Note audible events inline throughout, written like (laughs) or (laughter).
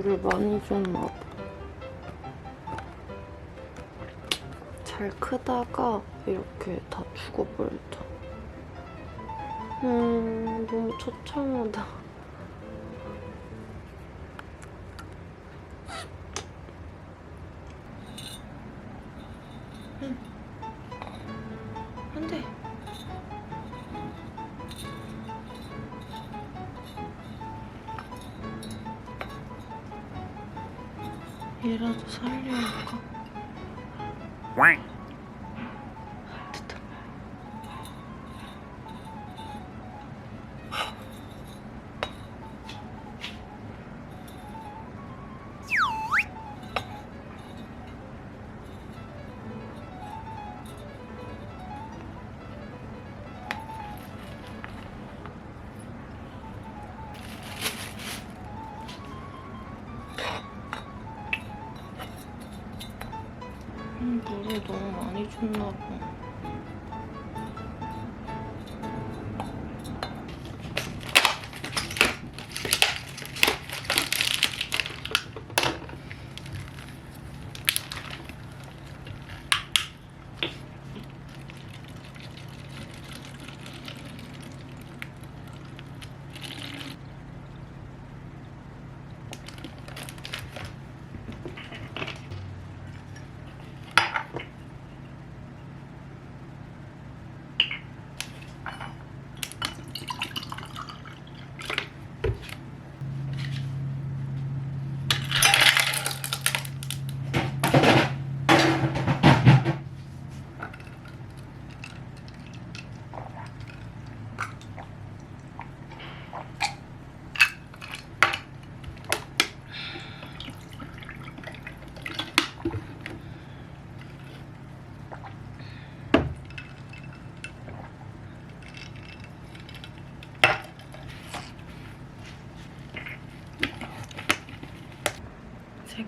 물을 많이 줬나 봐. 잘 크다가 이렇게 다 죽어버렸다. 음, 너무 처참하다. 너무 많이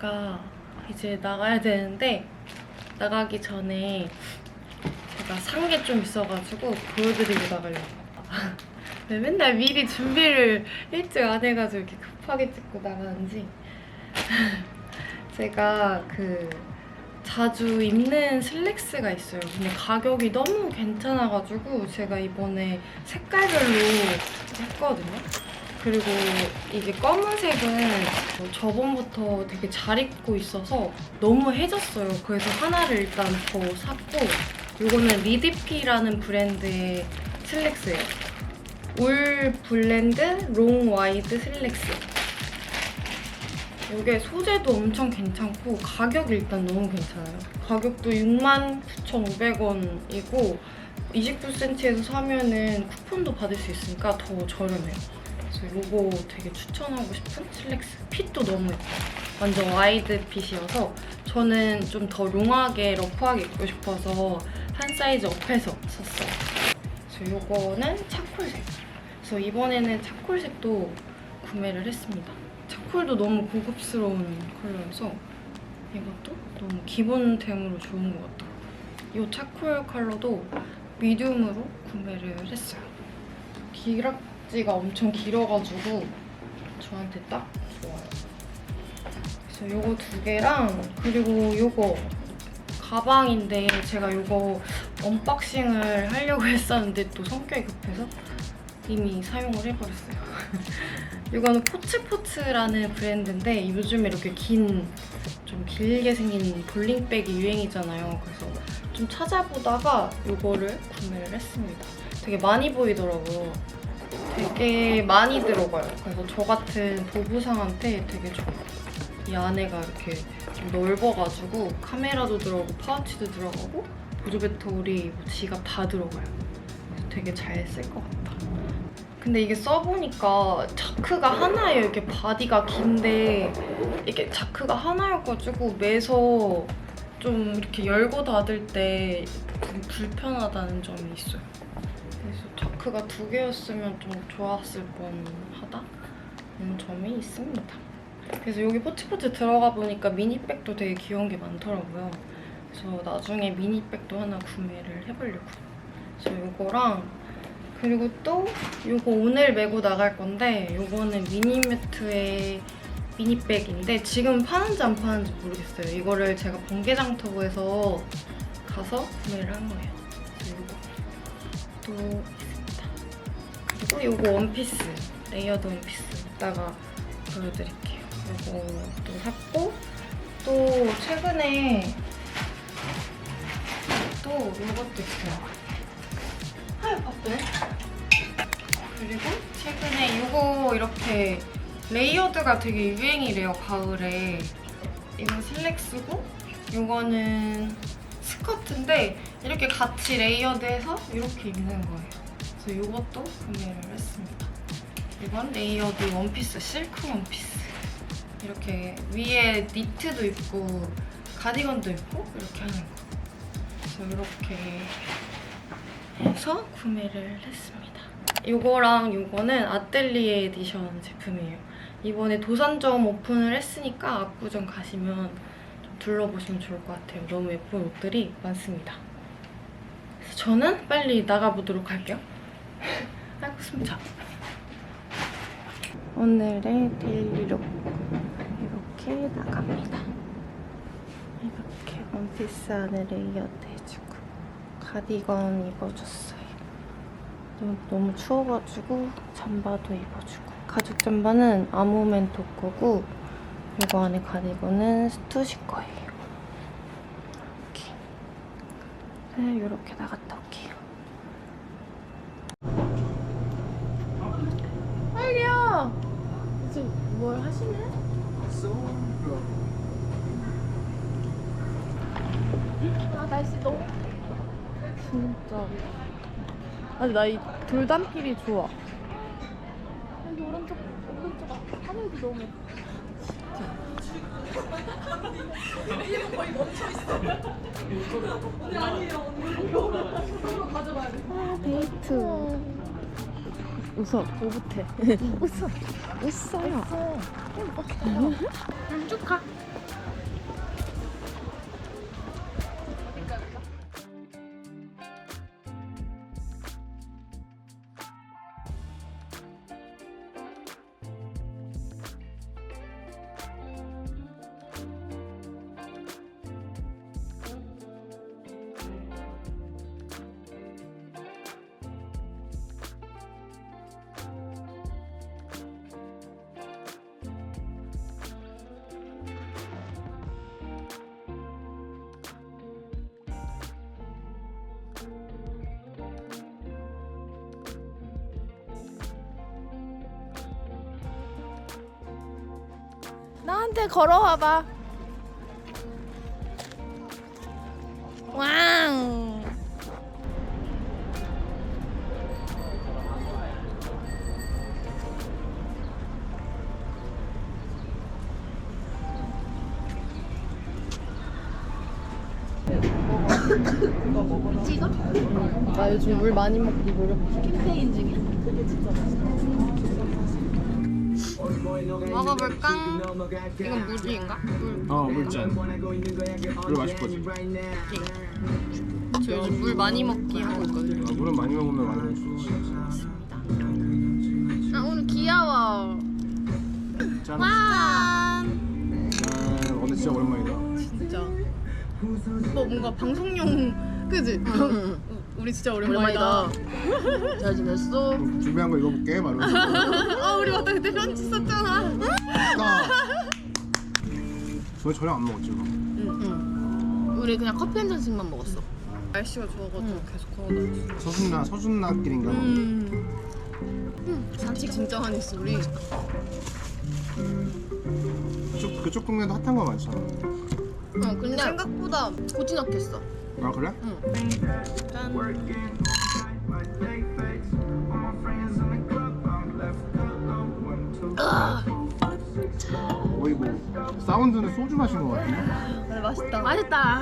제가 이제 나가야 되는데 나가기 전에 제가 산 게 좀 있어가지고 보여드리고 나가려고. (laughs) 왜 맨날 미리 준비를 일찍 안 해가지고 이렇게 급하게 찍고 나가는지. (laughs) 제가 그 자주 입는 슬랙스가 있어요. 근데 가격이 너무 괜찮아가지고 제가 이번에 색깔별로 했거든요. 그리고 이게 검은색은 뭐 저번부터 되게 잘 입고 있어서 너무 해졌어요. 그래서 하나를 일단 더 샀고 이거는 리디피라는 브랜드의 슬랙스예요. 울 블렌드 롱 와이드 슬랙스. 이게 소재도 엄청 괜찮고 가격이 일단 너무 괜찮아요. 가격도 69,500원이고 29cm에서 사면은 쿠폰도 받을 수 있으니까 더 저렴해요. 이거 되게 추천하고 싶은 슬랙스. 핏도 너무 예뻐요. 완전 와이드 핏이어서 저는 좀 더 롱하게 러프하게 입고 싶어서 한 사이즈 업해서 샀어요. 그래서 이거는 차콜색. 그래서 이번에는 차콜색도 구매를 했습니다. 차콜도 너무 고급스러운 컬러여서 이것도 너무 기본템으로 좋은 것 같아요. 이 차콜 컬러도 미디움으로 구매를 했어요. 기락 지가 엄청 길어가지고 저한테 딱 좋아요. 그래서 요거 두 개랑 그리고 요거 가방인데 제가 요거 언박싱을 하려고 (laughs) 했었는데 또 성격이 급해서 이미 사용을 해버렸어요. (laughs) 이거는 포츠포츠라는 브랜드인데 요즘에 이렇게 긴, 좀 길게 생긴 볼링백이 유행이잖아요. 그래서 좀 찾아보다가 이거를 구매를 했습니다. 되게 많이 보이더라고요. 되게 많이 들어가요. 그래서 저 같은 보부상한테 되게 좋아요. 이 안에가 이렇게 좀 넓어가지고 카메라도 들어가고 파우치도 들어가고 보조 배터리, 뭐 지갑 다 들어가요. 그래서 되게 잘 쓸 것 같다. 근데 이게 써보니까 자크가 하나예요. 이렇게 바디가 긴데 이게 자크가 하나여가지고 매서 좀 이렇게 열고 닫을 때좀 불편하다는 점이 있어요. 자크가 두 개였으면 좀 좋았을 뻔하다는 점이 있습니다. 그래서 여기 포츠포츠 들어가 보니까 미니백도 되게 귀여운 게 많더라고요. 그래서 나중에 미니백도 하나 구매를 해보려고. 그래서 이거랑 그리고 또 이거 오늘 메고 나갈 건데 이거는 미니뮤트의 미니백인데 지금 파는지 안 파는지 모르겠어요. 이거를 제가 번개장터구에서 가서 구매를 한 거예요. 이거 또. 이거 원피스 레이어드 원피스 이따가 보여드릴게요. 또 샀고 또 최근에 또 이것도 있어요. 하얀 바쁘네. 그리고 최근에 이거 이렇게 레이어드가 되게 유행이래요 가을에. 이거 슬랙스고 이거는 스커트인데 이렇게 같이 레이어드해서 이렇게 입는 거예요. 그래서 이것도 구매를 했습니다. 이건 레이어드 원피스, 실크 원피스. 이렇게 위에 니트도 입고 가디건도 입고 이렇게 하는 거. 그래서 이렇게 해서 구매를 했습니다. 이거랑 이거는 아뜰리에 에디션 제품이에요. 이번에 도산점 오픈을 했으니까 압구정 가시면 좀 둘러보시면 좋을 것 같아요. 너무 예쁜 옷들이 많습니다. 저는 빨리 나가보도록 할게요. 차. 오늘의 데일리룩 이렇게 나갑니다. 이렇게 원피스 안에 레이어드 해주고 가디건 입어줬어요. 너무, 너무 추워가지고 잠바도 입어주고 가죽 잠바는 아모멘토 거고 이거 안에 가디건은 스투시 거예요. 이렇게 네, 이렇게 나갔다 올게요. 빨리요! 지금 뭘 하시네? 아 날씨 너무 진짜. 아니 나 이 돌담길이 좋아. 여기 오른쪽 오른쪽 하늘도 너무 예뻐 아 데이트 웃어 오붓해. 웃어. 웃어요. 쭉가 나한테 걸어와봐. 왕. 찍어? 나 요즘 물 많이 먹고 노력 캠페인 중이야. 먹어볼까? 이건 물인가? 물. 어 물잔 물 마실 거지 저 요즘 물 많이 먹기 하고 있거든요. 어, 물은 많이 먹으면 많이 좋지 아 오늘 귀여워. 짠 짠. 짠. 오늘 진짜 오랜만이다 진짜. 뭐 뭔가 방송용 그지? 우리 진짜 오랜만이다. 잘 지냈어? 그럼 준비한 거 읽어볼게 바로 (laughs) 아 우리 맞다 그때 편지 썼잖아. 나 저희 저녁 안 먹었지 이거 응. 우리 그냥 커피 한 잔씩만 먹었어. 날씨가 좋아가지고 응. 계속 걸어다녔어. 서준나 서준나길인가 봐 음. 산책 진짜 많이 했어 우리. 그쪽, 그쪽 동네도 핫한 거 많잖아 어 근데 생각보다 고즈넉했어. 아 그래? 응. 짠. 뭐 사운드는 소주 마신 거 같은데? 네, 맛있다. 맛있다.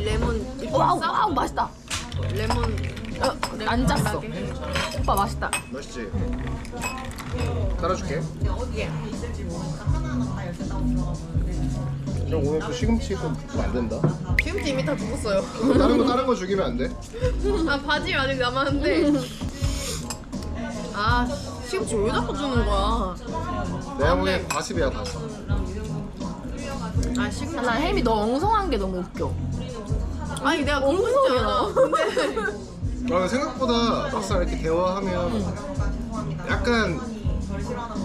이 레몬. 와우 와우 맛있다. 레몬. 어, 안 짰어. 오빠 맛있다. 맛있지? 따라줄게. 형 오늘 또 시금치 또 붓고 안 된다. 지금지 이미 다 먹었어요. 다른 거 다른 거 죽이면 안 돼. 아 바지 아직 남았는데. 아 시금치 왜 자꾸 주는 거야? 내가 보기엔 과습이야 과습. 아 시금치. 나 햄이 너 엉성한 게 너무 웃겨. 아니 내가 엉성해 나. 아, 생각보다 막상 이렇게 대화하면 약간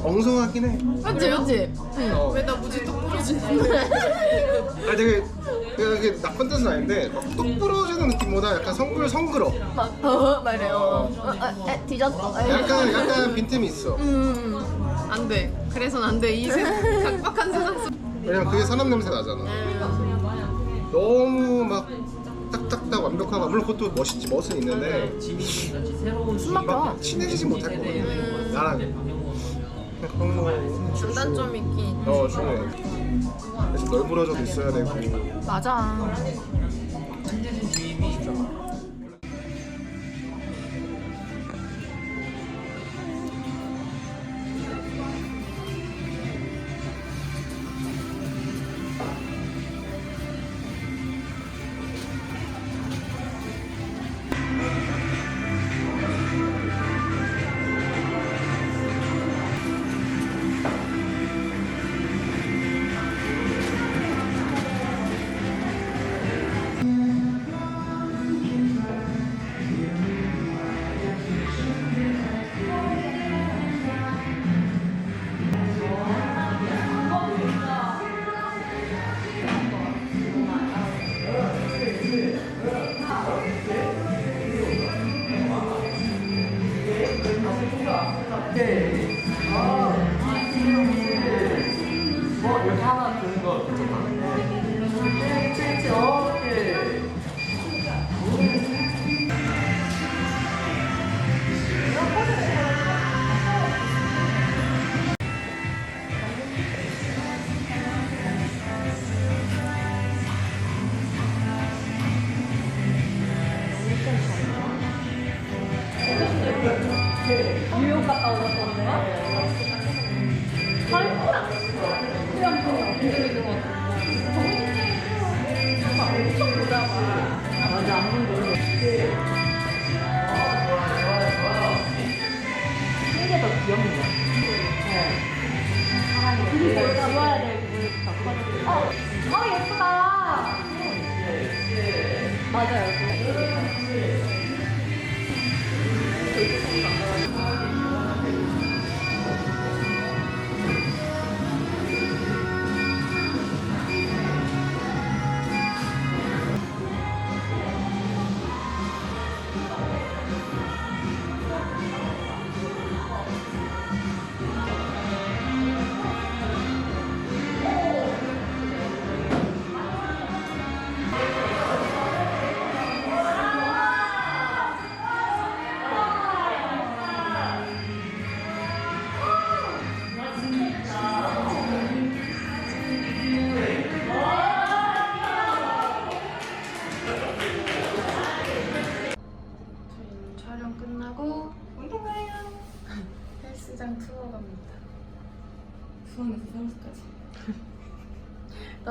엉성하긴 해. 맞지 맞지. 어. 왜나 무지 뚝 부러지는데? 아 되게 그냥 이게 나쁜 뜻은 아닌데 막뚝 부러지는 느낌보다 약간 성글 성글어. 어 말해요. 어, 어, 에, 뒤졌어. 약간 약간 빈틈이 있어. 음. 안 돼. 그래선 안 돼. 이 세, 각박한 세상 속. 왜냐면 그게 사람 냄새 나잖아. 너무 막 딱딱딱 완벽하고 물론 그것도 멋있지 멋은 있는데 숨 막혀. 막 친해지지 못할 것 같아. 나랑 그런 거 장단점 있긴. 어 중요해. 그래서 널브러져도 있어야 되고. 맞아.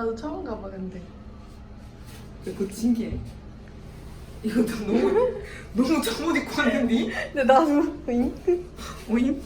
나도 처음 가봐 근데. 그거 신기해. 이거 너 너무 (laughs) 너무 잠옷 입고 왔는데? 근데 나도 오잉? 오잉?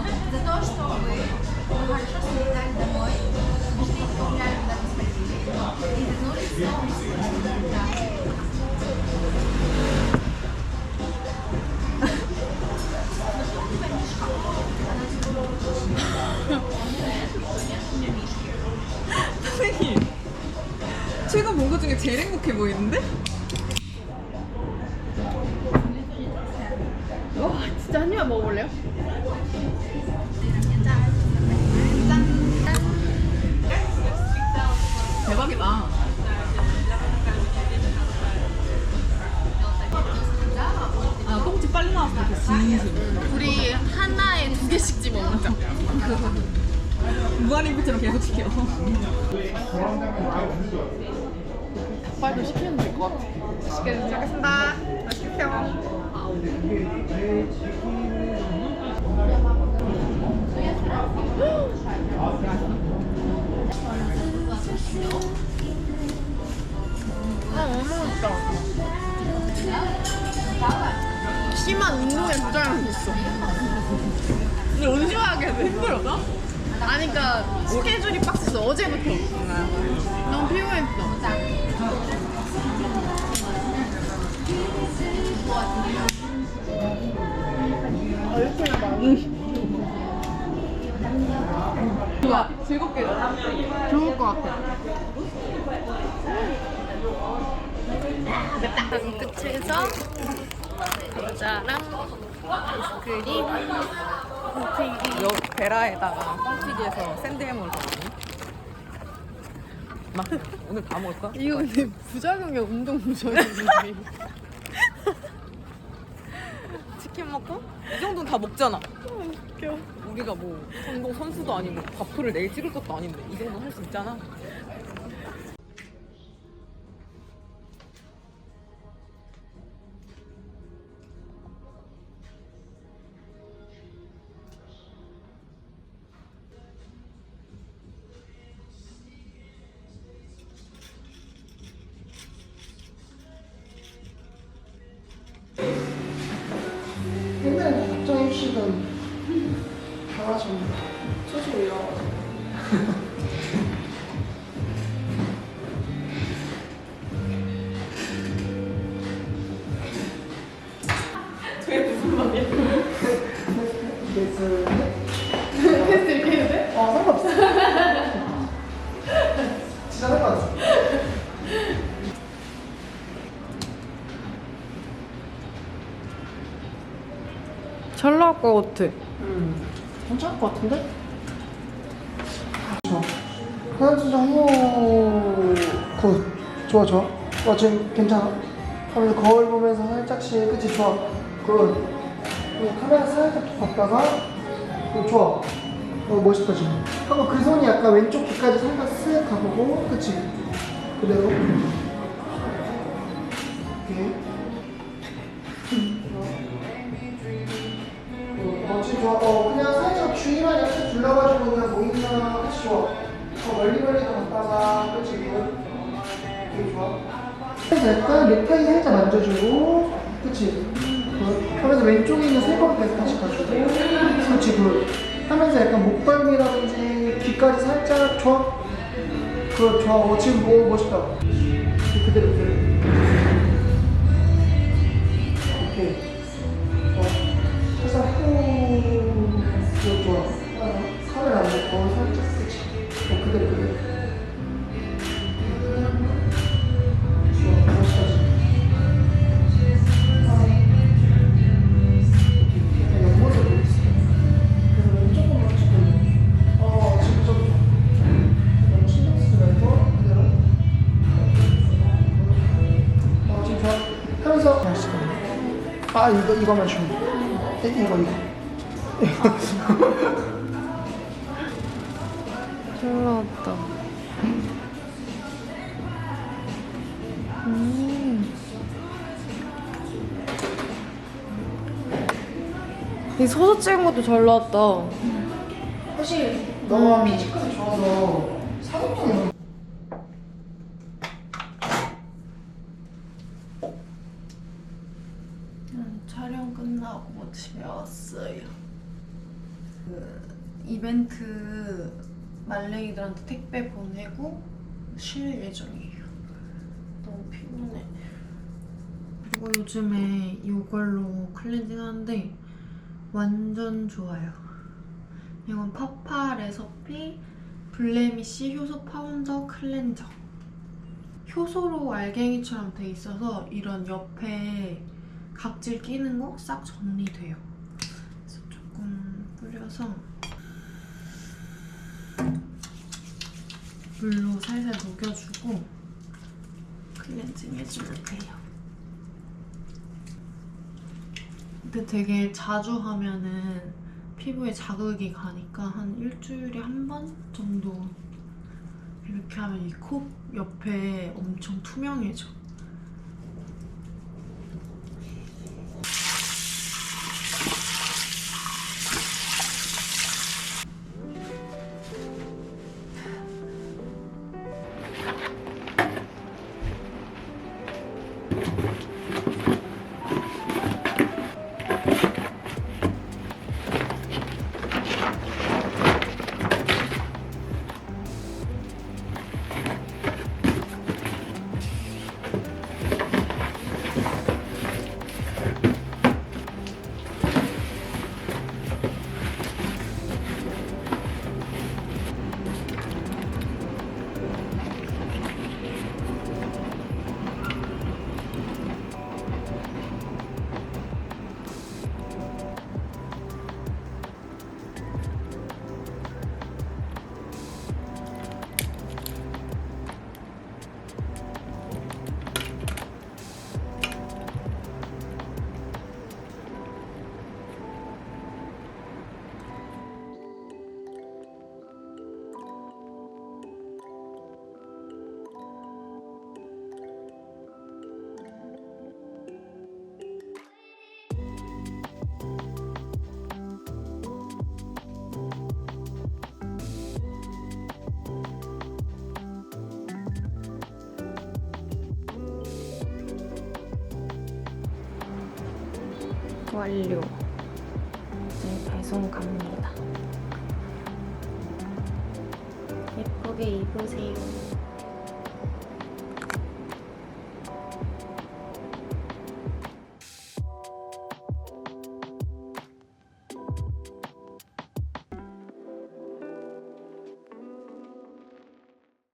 미쳤다. 선생님 (laughs) 최근 본것 중에 제일 행복해 보이는데? 와, 진짜 한 입만 먹어볼래요? 대박이다 아 똥집 빨리 나왔으면 좋겠어 진심 우리 하나에 두 개씩 집어 먹자. 무한리필처럼 계속 시켜 닭발도 시키면 될 것 같아. 맛있게 드시겠습니다. 맛있게요. 심한 운동에 부자랑 있어. 근데 온심하게 힘들었어? 아니 그니까 스케줄이 빡셌어 어제부터 너무 피곤했어 좋아 즐겁게 좋을 것 같아 방 끝에서 과자랑 아이스크림 여 베라에다가 뻥튀기해서 샌드해 거거든. 막 오늘 다 먹을까? 이거 근데 부작용이야 운동 부작용이지 (laughs) 치킨 먹고 이 정도는 다 먹잖아. 웃겨. 우리가 뭐 운동 선수도 아니고 바프를 내일 찍을 것도 아닌데 이 정도 할수 있잖아. 말이야? 테스트 이렇게 해도 돼? 어, 상관없어. 진짜 상관없어. 잘 나올 것 같아 음, 괜찮을 것 같은데? 좋아. 하나, 둘, 셋, 후. 굿. 좋아, 좋아. 와, 지금 괜찮아. 하면서 거울 보면서 살짝씩, 그치, 좋아. 굿. 그리고 카메라 살짝 더 봤다가, 어, 좋아. 어, 멋있다, 지금. 하고 그 손이 약간 왼쪽 귀까지 살짝 쓱 가보고, 그치. 그대로. 오케이. 어, 지금 좋아. 어, 그냥 살짝 주위만 약간 둘러가지고 그냥 뭐 있나 같이 좋아. 어, 멀리 멀리 갔다가, 그렇지, 이거. 되게 좋아. 약간 넥타이 살짝 만져주고, 그치. 그, 하면서 왼쪽에 있는 새거리 계속 다시 가주고, 그렇지, 그. 하면서 약간 목덜미라든지 귀까지 살짝 좋아. 그, 좋아. 어, 지금 뭐 멋있다. 그대로, 그대로. 오케이. 어, 살짝 후, 좋아. 아, 카메라 안 잡고 살짝 아 이거 이거만 주면 돼. 이- 이거 이거. 잘 나왔다. 이 서서 찍은 것도 잘 나왔다. 사실 너가 피지컬이 좋아서 사극형이 촬영 끝나고 집에 왔어요. 그 이벤트 말랭이들한테 택배 보내고 쉴 예정이에요. 너무 피곤해. 그리고 요즘에 이걸로 클렌징 하는데 완전 좋아요. 이건 파파 레서피 블레미쉬 효소 파운더 클렌저. 효소로 알갱이처럼 돼 있어서 이런 옆에 각질 끼는 거 싹 정리돼요. 그래서 조금 뿌려서 물로 살살 녹여주고 클렌징 해줄게요. 근데 되게 자주 하면은 피부에 자극이 가니까 한 일주일에 한 번 정도 이렇게 하면 이코 옆에 엄청 투명해져. 완료. 이제 배송 갑니다. 예쁘게 입으세요.